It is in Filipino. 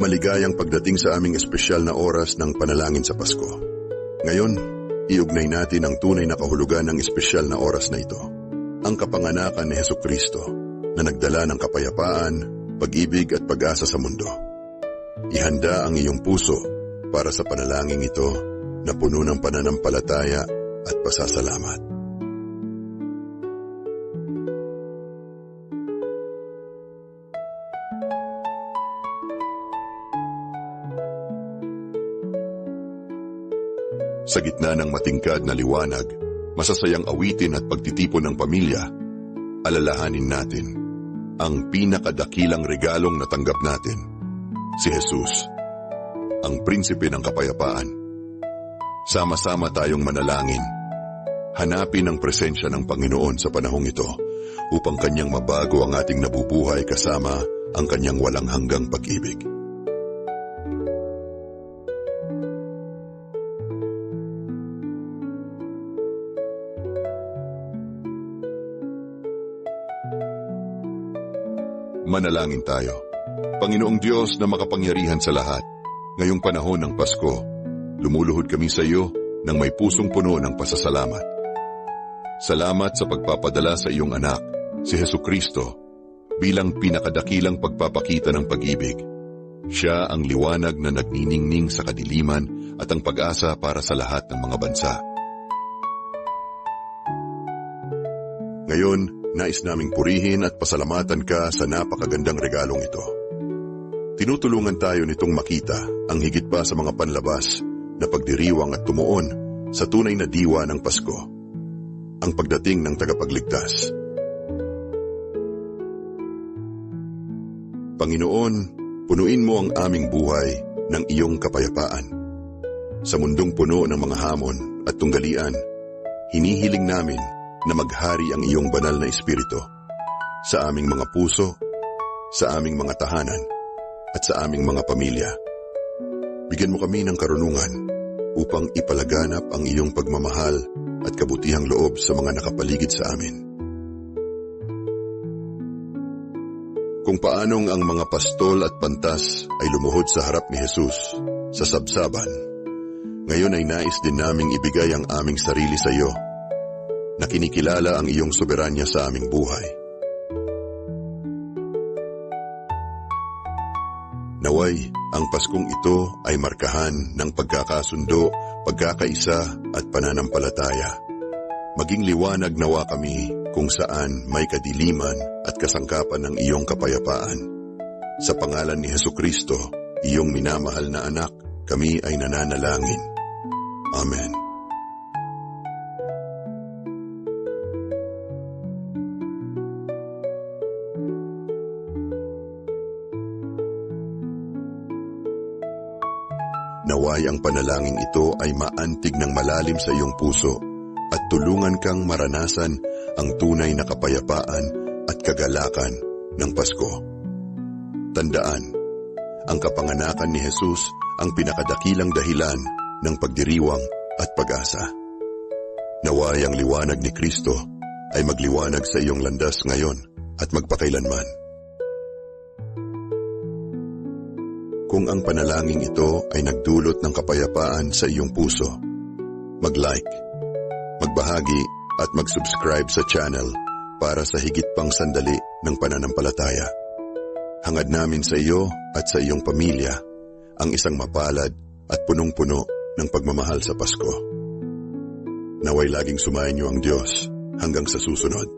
Maligayang pagdating sa aming espesyal na oras ng panalangin sa Pasko. Ngayon, iugnay natin ang tunay na kahulugan ng espesyal na oras na ito. Ang kapanganakan ni Heso Kristo na nagdala ng kapayapaan, pag-ibig at pag-asa sa mundo. Ihanda ang iyong puso para sa panalangin ito na puno ng pananampalataya at pasasalamat. Sa gitna ng matingkad na liwanag, masasayang awitin at pagtitipon ng pamilya, alalahanin natin ang pinakadakilang regalong natanggap natin, si Jesus, ang prinsipe ng kapayapaan. Sama-sama tayong manalangin. Hanapin ang presensya ng Panginoon sa panahong ito upang kanyang mabago ang ating nabubuhay kasama ang kanyang walang hanggang pag-ibig. Manalangin tayo. Panginoong Diyos na makapangyarihan sa lahat, ngayong panahon ng Pasko, lumuluhod kami sa iyo ng may pusong puno ng pasasalamat. Salamat sa pagpapadala sa iyong anak, si Heso Kristo, bilang pinakadakilang pagpapakita ng pag-ibig. Siya ang liwanag na nagniningning sa kadiliman at ang pag-asa para sa lahat ng mga bansa. Ngayon, Nais naming purihin at pasalamatan ka sa napakagandang regalong ito. Tinutulungan tayo nitong makita ang higit pa sa mga panlabas na pagdiriwang at tumuon sa tunay na diwa ng Pasko, ang pagdating ng tagapagligtas. Panginoon, punuin mo ang aming buhay ng iyong kapayapaan. Sa mundong puno ng mga hamon at tunggalian, hinihiling namin na maghari ang iyong banal na espiritu sa aming mga puso, sa aming mga tahanan, at sa aming mga pamilya. Bigyan mo kami ng karunungan upang ipalaganap ang iyong pagmamahal at kabutihang loob sa mga nakapaligid sa amin. Kung paanong ang mga pastol at pantas ay lumuhod sa harap ni Jesus sa sabsaban, ngayon ay nais din naming ibigay ang aming sarili sa iyo na kinikilala ang iyong soberanya sa aming buhay. Naway, ang Paskong ito ay markahan ng pagkakasundo, pagkakaisa at pananampalataya. Maging liwanag nawa kami kung saan may kadiliman at kasangkapan ng iyong kapayapaan. Sa pangalan ni Heso Kristo, iyong minamahal na anak, kami ay nananalangin. Amen. Naway ang panalangin ito ay maantig ng malalim sa iyong puso at tulungan kang maranasan ang tunay na kapayapaan at kagalakan ng Pasko. Tandaan, ang kapanganakan ni Jesus ang pinakadakilang dahilan ng pagdiriwang at pag-asa. Naway ang liwanag ni Kristo ay magliwanag sa iyong landas ngayon at magpakailanman. Kung ang panalangin ito ay nagdulot ng kapayapaan sa iyong puso. Mag-like, magbahagi at mag-subscribe sa channel para sa higit pang sandali ng pananampalataya. Hangad namin sa iyo at sa iyong pamilya ang isang mapalad at punong-puno ng pagmamahal sa Pasko. Naway laging sumayin niyo ang Diyos hanggang sa susunod.